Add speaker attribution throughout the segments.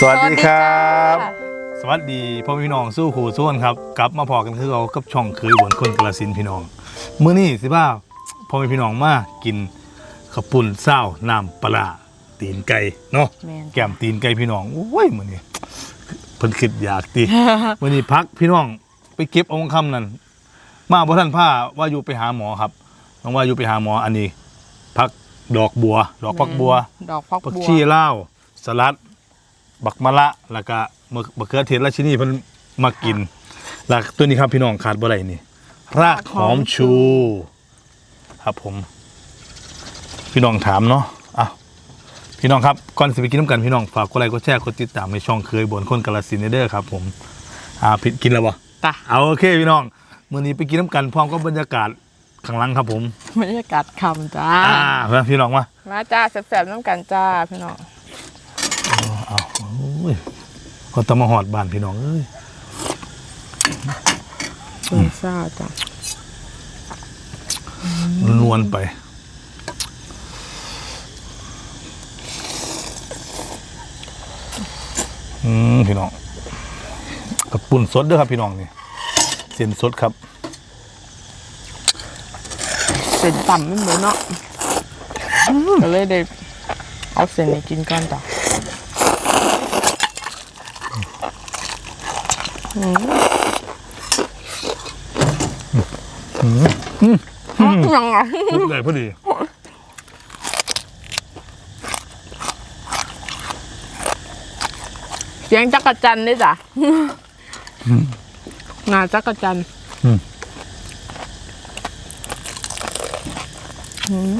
Speaker 1: สวัสดีครับ
Speaker 2: สวัสดีค่ะ
Speaker 1: สวัสดีพ่อพี่น้องสู้ขู่ส่วนครับ กลับมาพอกันคือเรากับช่องเคยบนคนกระสินธุ์พี่น้องมื้อนี้สิบ้าพ่อแม่พี่น้องมากินข้าวปุ้นเศร้าน้ำปลาร้าตีนไก่เนาะ
Speaker 2: แม่น
Speaker 1: แก้มตีนไก่พี่น้องโอ้ยมื้อนี้เพิ่นคิดอยากติ มื้อนี้พักพี่น้องไปเก็บเอาของคำนั่นมาบ่ทันผ้าว่าอยู่ไปหาหมอครับน้องว่าอยู่ไปหาหมออันนี้พักดอกบัว ดอกพักบัว
Speaker 2: ดอกพัก
Speaker 1: ผัก
Speaker 2: บัว
Speaker 1: ชีลาวสลัด บักมะละแล้วก็มะมะเขือเทศราชินีเพิ่นมากินแล้วตัวนี้ครับพี่น้องขาดบ่ได้นี่รากหอมชู ครับผม พี่น้องถามเนาะอะพี่น้องครับก่อนสิไปกินน้ำกันพี่น้องฝากกดไลค์กดแชร์กดติดตามในช่องเคยบนคนกาลสินธุ์เด้อครับ ผมอ่าผิดกินแล้วบ่
Speaker 2: จ้ะ
Speaker 1: เอาโอเคพี่น้องมื้อนี้ไปกินน้ำกันพร้อมกับบรรยากาศข้างหลังครับผม
Speaker 2: บรรยากาศคำจ้า
Speaker 1: อ่าพี่น้องมา
Speaker 2: มาจ้าแสบๆน้ำกันจ้าพี่น้อง
Speaker 1: เอาโอ้ยเขาตำมาหอดบ้านพี่น้องเอ้ย
Speaker 2: คุนซ่าจ้ะ
Speaker 1: นวลไป อืมพี่น้องกับปุ่นสดด้วยครับพี่น้องนี่เส้นสดครับ
Speaker 2: เส้นต่ำไม่เหมือนเนาะก็เลยได้เอาเส้นนี้กินก่อนจ้ะอืม ยังไง
Speaker 1: ลุกเลยพอดี
Speaker 2: เสียงจักรจันทร์ด้วยจ้ะงาจักรจัน
Speaker 1: อืม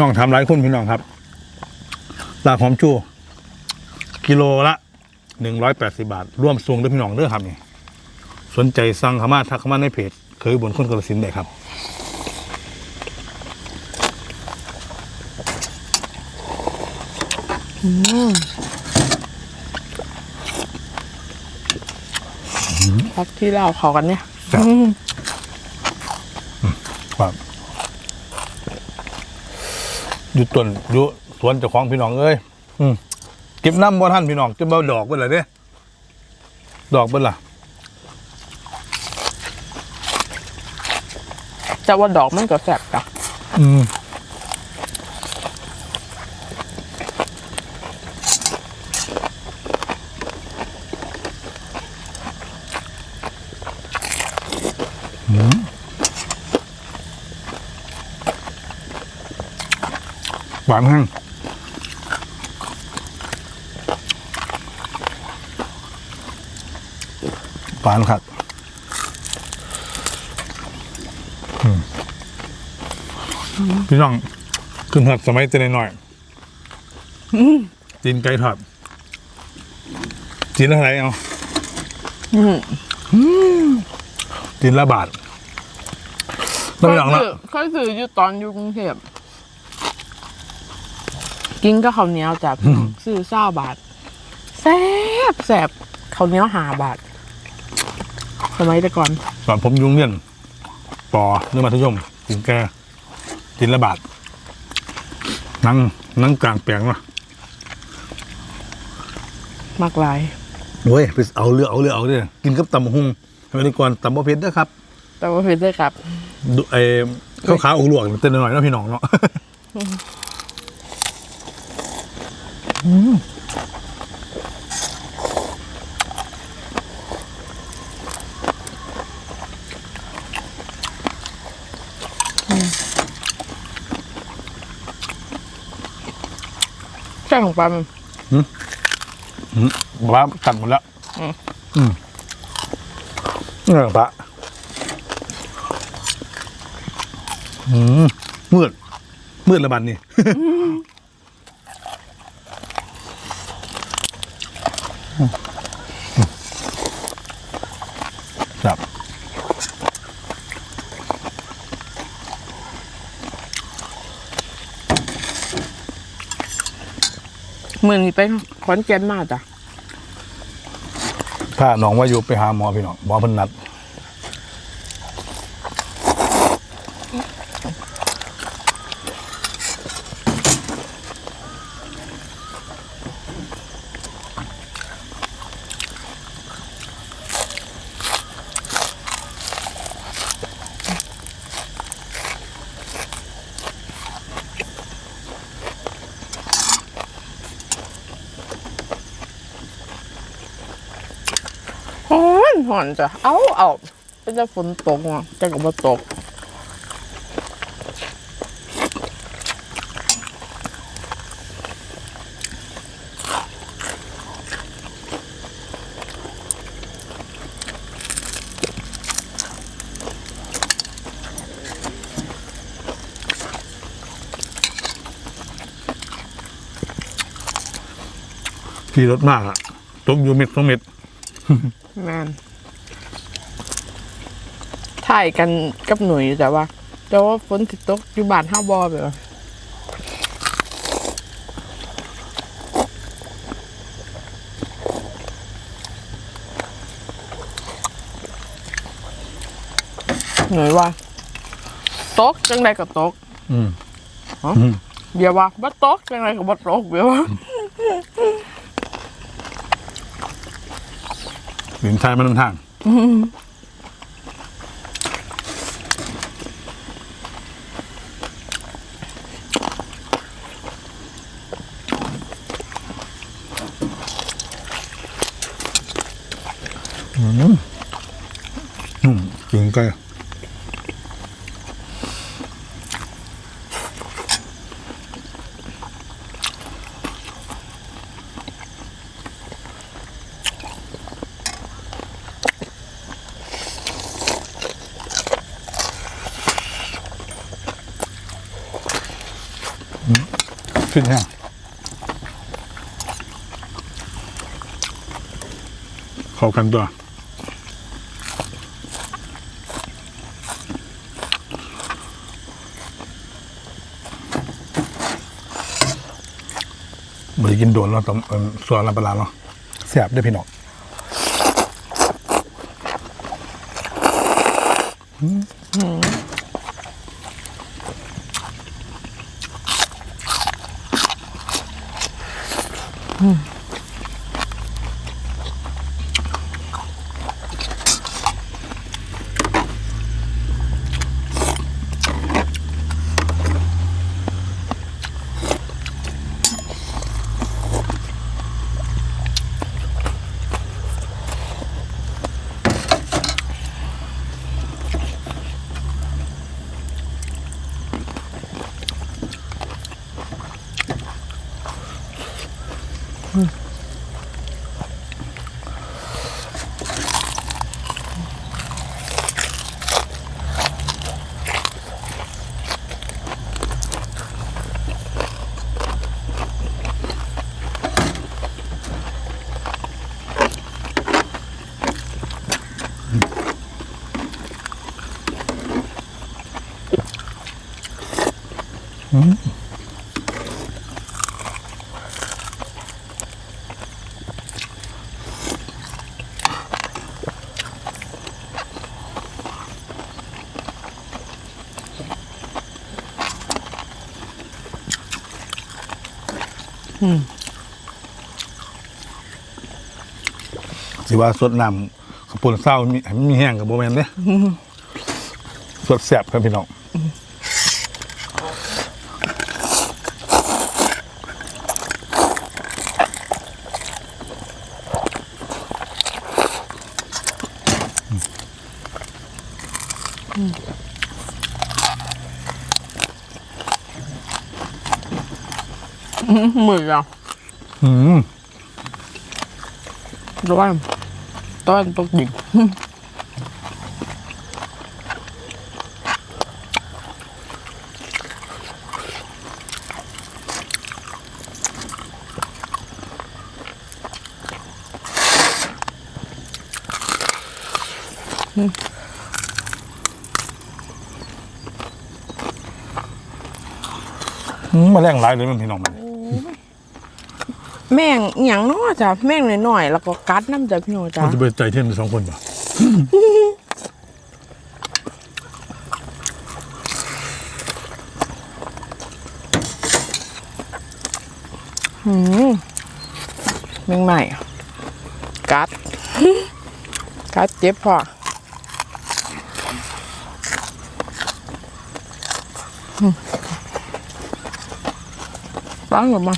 Speaker 1: น้องทำหลายคนพี่น้องครับลากหอมชูกิโลละหนึ่งร้อยแปดสิบาท ร่วมส่งด้วยพี่น้องเด้อครับนี่สนใจสั่งเข้ามาทักเข้ามาในเพจเคยบนคนกระสินธุ์ได้ครับ
Speaker 2: พักที่เราเขากันเนี่ย
Speaker 1: ครับ ครับ อยู่ต้นอยู่สวนเจ้าของพี่น้องเอ้ยอืมเก็บน้ำบ่ท่านพี่น้องเก็บเบาดอกเบิ่เลยเด้ดอกเบิ่ล่ะ
Speaker 2: จะว่าดอกมันก็แสบจ้ะ
Speaker 1: อืม หวานแห้งหวานครับพี่น้องขึ้นหัดสมัยเจนหน่อยจีนไก่ทอดจีนละเท่าไหรเอา
Speaker 2: อืม
Speaker 1: จีนละบาทแล้วพี่น้องละ
Speaker 2: เคยซื้ออยู่ตอนอยู่กรุงเทพ กินก็ข้าวเหนียวจ้ะพี่น้องซื้อเศร้าบาทแสบแสบข้าวเหนียวหาบาทสมัยแต่ก่อน
Speaker 1: สอนผมอยุ่งเรียนปอเรื่องมัธยมจีนแก่จีนละบาทนั่งนั่งกลางแปลงวะ
Speaker 2: มากลาย
Speaker 1: เว้ยไปเอาเรือเอาเรือเอาเรือกินกับตำบักหุงสมัยก่อนตำบะเพ็ดนะครับ
Speaker 2: แต่ว่าเป็นได้ครับ
Speaker 1: ดูไอ้ข้าวขาวอกลวกเต้นหน่อยๆเนาะพี่น้องเนาะ
Speaker 2: ใช่ของปลามัน
Speaker 1: บอกว่าตัดหมดแล้ว
Speaker 2: อืม
Speaker 1: อืมนี่แหละปะอืมมืด มืดละบันนี่ ครับ
Speaker 2: มือนี้ไปขอนแก่นมาจ้ะ
Speaker 1: ถ้าน้องว่าอยู่ไปหาหมอพี่น้องหมอเพิ่นนัด
Speaker 2: ห่อนจ้ะ เอาเอาเป็นจะฝนตกอะจะกับมาตก
Speaker 1: ขี่รถมากอะตกอยู่เม็ดสองเม็ด
Speaker 2: แมน ถ่ายกันกับหนุ่ยแต่ว่า แต่ว่าฝนติดตกอยู่บ้านห้าบอแบบว่าหน่อยว่าตกจังใดก็ตก
Speaker 1: อืม
Speaker 2: ฮะ
Speaker 1: อืม
Speaker 2: เบียร์ว่าบ่ตกจังใดก็บ่ตกเบียร์ว่า
Speaker 1: หลินชายมันนำทาง อืมนุ่ม จริงก็ขึ้นยังเข้ากันตัว กินโดนแล้วต้องเอิ่มส่วนลำปลาเนาะแสบด้วยพี่น้องอืม สิว่าสดน้ำขาวปุนเศร้ามีให้มันมีแห้งกับโบแมนเนี่ยสดแสบครับพี่น้อง
Speaker 2: มืออะ
Speaker 1: อืม
Speaker 2: ร้อนต้อนตกดิ่ง
Speaker 1: อืมมาแรงหลายเลยมันพี่น้องมัน
Speaker 2: แม่งอหย่างเน้อจ้ะแม่งหน่อยๆแล้วก็กัดน้ำจ้ะพี่น้องจ้ะ
Speaker 1: มันจะเป็นใจเท่นเป็นสองคนป่ะ
Speaker 2: อืมแม่งใหม่อะกัด กัดเจ็บพออืมล้างหรือมา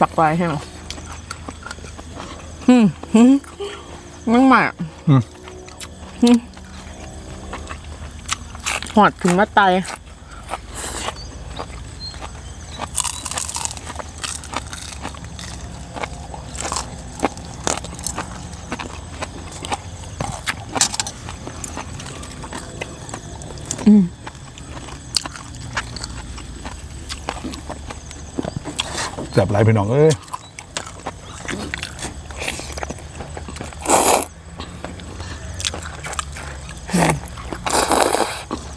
Speaker 2: ปักไว้ใช่ไหมอืมอืมมันใหม่อะ
Speaker 1: อืม
Speaker 2: อืม หอดถึงมาไต
Speaker 1: จับไหลพี่น้องเอ้ย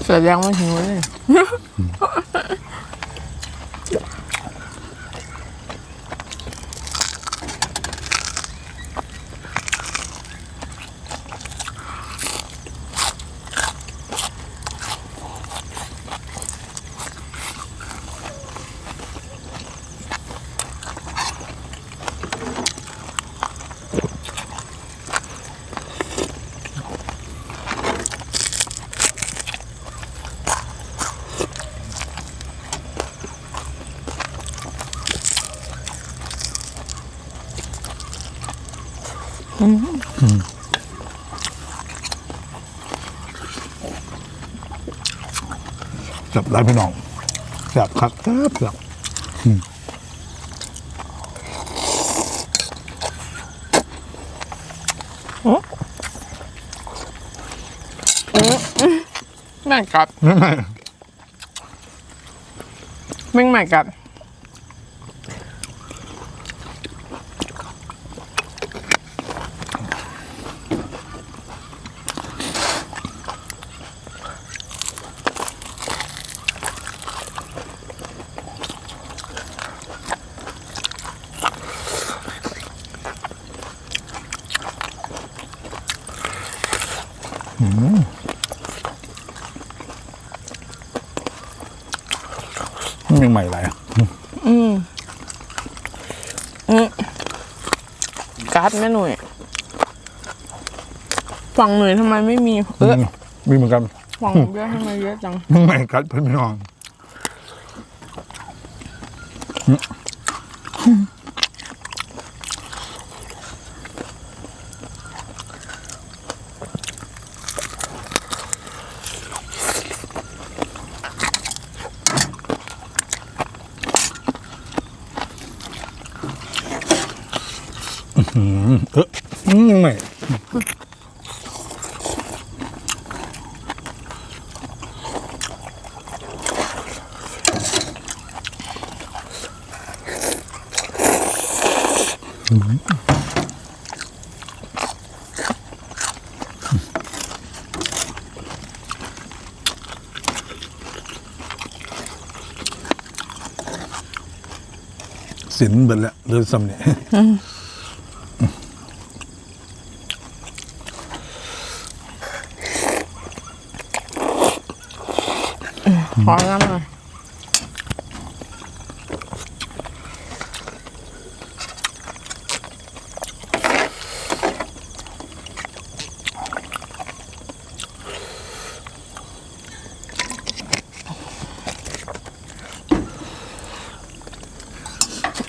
Speaker 2: เสือยังไม่หิวเลย
Speaker 1: จับไหลพี่น้องจับคักจับจับ
Speaker 2: แม่งกัด
Speaker 1: ไม่ไม่
Speaker 2: แม่งใหม่กัด
Speaker 1: ไม่ใหม่ไหลอะ
Speaker 2: อืมอืมกัดแม่หนุ่ย ฝั่งหนุ่ยทำไมไม่มี เออ
Speaker 1: มีเหมือนกัน
Speaker 2: ฝั่งเยอะทำไมเยอะจัง
Speaker 1: ไม่ใหม่กัดพี่น้องอืมเอออืมยังไง สินเบิดแล้วเรือซ้ำเนี่ย
Speaker 2: ขอน้ำหน่อย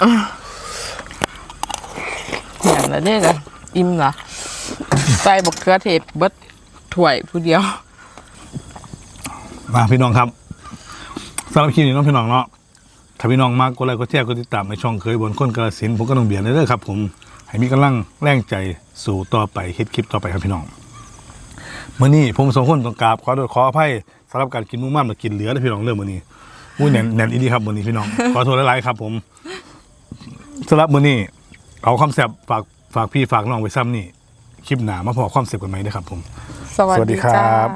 Speaker 2: อย่างละเด้ละอิ่มละใส่บกเขือเทศเบิดถ้วยผู้เดียว
Speaker 1: มาพี่น้องครับสำหรับคลิปนี้น้องพี่น้องเนาะถ้าพี่น้องมากกดไลค์กดแชร์กดติดตามในช่องเคยบนคนกระสินผมก็ต้องเบียร์เลยเด้อครับ ผมให้มีกำลังแรงใจสู่ต่อไปเฮ็ดคลิปต่อไปครับพี่น้องมื้อนี้ผมสองคนต้องกราบขอโทษขออภัยสำหรับการกินหมูม่ามและกินเหลือเลยพี่น้องเรื่องมื้อนี้อุ้ยแน่นแน่นอีดีครับมื้อนี้พี่น้องขอโทษหลายๆครับผม สำหรับมื้อนี้เอาความแซ่บฝากฝากพี่ฝากน้องไว้ซ้ำนี่คลิปหน้ามาพอความแซ่บกันไหมเด้อครับผม
Speaker 2: สวัส
Speaker 1: สวัสดี
Speaker 2: ดี
Speaker 1: ครั
Speaker 2: จ้า
Speaker 1: บ